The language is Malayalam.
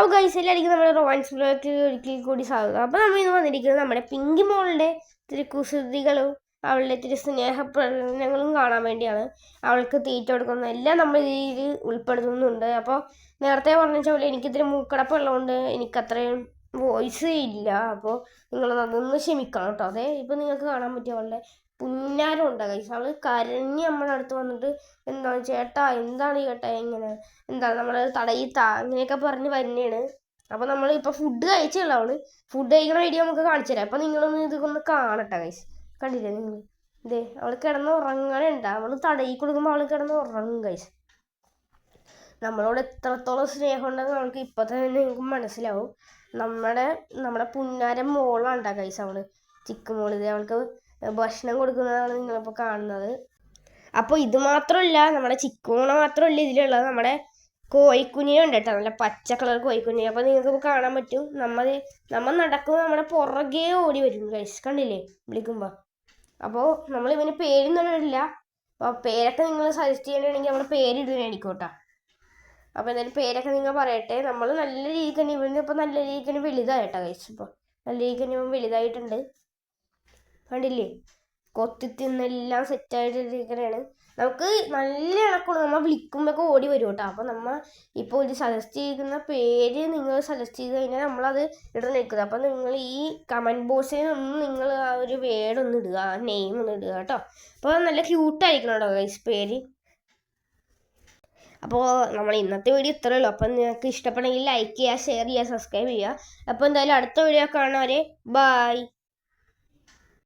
അപ്പോൾ ഗൈസ് എല്ലാവർക്കും നമ്മുടെ റൊമാൻസ് ബ്ലോക്ക് ഒരിക്കൽ കൂടി സ്വാഗതം. അപ്പോൾ നമ്മൾ ഇന്ന് വന്നിരിക്കുന്നത് നമ്മുടെ പിങ്കി മോളുടെ ഇത്തിരി കുസൃതികളും അവളുടെ ഇത്തിരി സ്നേഹപ്രകടനങ്ങളും കാണാൻ വേണ്ടിയാണ്. അവൾക്ക് തീറ്റ കൊടുക്കുന്ന എല്ലാം നമ്മൾ ഇതിൽ ഉൾപ്പെടുത്തുന്നുണ്ട്. അപ്പോൾ നേരത്തെ പറഞ്ഞ പോലെ എനിക്കിത്തിരി മൂക്കടപ്പുള്ളതുകൊണ്ട് എനിക്കത്രയും വോയിസ് ഇല്ല. അപ്പോൾ നിങ്ങൾ അതൊന്ന് ക്ഷമിക്കണം കേട്ടോ അതെ ഇപ്പം നിങ്ങൾക്ക് കാണാൻ പറ്റിയ വളരെ പുന്നാരം ഉണ്ടാകും അവൾ കരഞ്ഞ് നമ്മുടെ അടുത്ത് വന്നിട്ട് എന്താണ് ചേട്ടാ എന്താണ് ഈ ചേട്ടാ ഇങ്ങനെ? എന്താണ് നമ്മൾ തടയി താ അങ്ങനെയൊക്കെ പറഞ്ഞ് വരുന്നതാണ് അപ്പോൾ നമ്മൾ ഇപ്പോൾ ഫുഡ് കഴിച്ചുള്ള അവൾ ഫുഡ് കഴിക്കുന്ന വീഡിയോ നമുക്ക് കാണിച്ചു തരാം. അപ്പോൾ നിങ്ങളൊന്ന് ഇതൊന്ന് കാണട്ടെ കൈസ് കണ്ടില്ലേ നിങ്ങൾ ഇതേ അവൾ കിടന്ന് ഉറങ്ങാനുണ്ട് അവൾ തടയി കൊടുക്കുമ്പോൾ അവൾ കിടന്ന് ഉറങ്ങും കൈസ് നമ്മളോട് എത്രത്തോളം സ്നേഹം ഉണ്ടെന്ന് നമുക്ക് ഇപ്പൊ തന്നെ നിങ്ങൾക്ക് മനസ്സിലാവും. നമ്മുടെ നമ്മുടെ പുന്നാരം മോളാണ്ടാ കൈസ് അവൾ ചിക്ക് മോൾ ഇത് അവൾക്ക് ഭക്ഷണം കൊടുക്കുന്നതാണ് നിങ്ങളിപ്പോൾ കാണുന്നത്. അപ്പോൾ ഇത് മാത്രമല്ല നമ്മുടെ ചിക്കുമോണ മാത്രമല്ല ഇതിലുള്ളത്. നമ്മുടെ കോഴിക്കുഞ്ഞിനുണ്ട് കേട്ടോ നല്ല പച്ച കളർ കോഴിക്കുഞ്ഞി അപ്പോൾ നിങ്ങൾക്ക് കാണാൻ പറ്റും. നമ്മൾ നമ്മൾ നടക്കുമ്പോൾ നമ്മുടെ പുറകെ ഓടി വരും. കൈസ് കണ്ടില്ലേ? വിളിക്കുമ്പോൾ അപ്പോൾ നമ്മൾ ഇവന് പേരൊന്നും ഇടില്ല അപ്പോൾ പേരൊക്കെ നിങ്ങൾ സജസ്റ്റ് ചെയ്യണമെങ്കിൽ നമ്മുടെ പേരിടുന്നതായിരിക്കും കേട്ടോ. അപ്പോൾ എന്തായാലും പേരൊക്കെ നിങ്ങൾ പറയട്ടെ. നമ്മൾ നല്ല രീതിക്ക് തന്നെ ഇവന് ഇപ്പോൾ നല്ല രീതിക്ക് തന്നെ വലുതായിട്ടാ ഇപ്പോൾ നല്ല രീതിക്ക് തന്നെ ഇവൻ വലുതായിട്ടുണ്ട്. കണ്ടില്ലേ? കൊത്തി തിന്നെല്ലാം സെറ്റായിട്ടിരിക്കണേണ് നമുക്ക് നല്ല ഇണക്കണം നമ്മൾ വിളിക്കുമ്പോഴൊക്കെ ഓടി വരും കേട്ടോ അപ്പോൾ നമ്മൾ ഇപ്പോൾ ഒരു സജസ്റ്റ് ചെയ്യുന്ന പേര് നിങ്ങൾ സജസ്റ്റ് ചെയ്ത് കഴിഞ്ഞാൽ നമ്മളത് ഇടണം നിൽക്കുന്നത് അപ്പോൾ നിങ്ങൾ ഈ കമന്റ് ബോക്സിൽ ഒന്ന് നിങ്ങൾ ആ ഒരു വേർഡ് ഒന്ന് ഇടുക ആ നെയിം ഒന്ന് ഇടുക കേട്ടോ. അപ്പോൾ നല്ല ക്യൂട്ടായിരിക്കണം കേട്ടോ ഗൈസ് പേര്. അപ്പോൾ നമ്മൾ ഇന്നത്തെ വീഡിയോ ഇത്രയേ ഉള്ളൂ. അപ്പം നിങ്ങൾക്ക് ഇഷ്ടപ്പെടുന്നെങ്കിൽ ലൈക്ക് ചെയ്യുക ഷെയർ ചെയ്യുക സബ്സ്ക്രൈബ് ചെയ്യുക. അപ്പോൾ എന്തായാലും അടുത്ത വീഡിയോ കാണാൻ ബൈ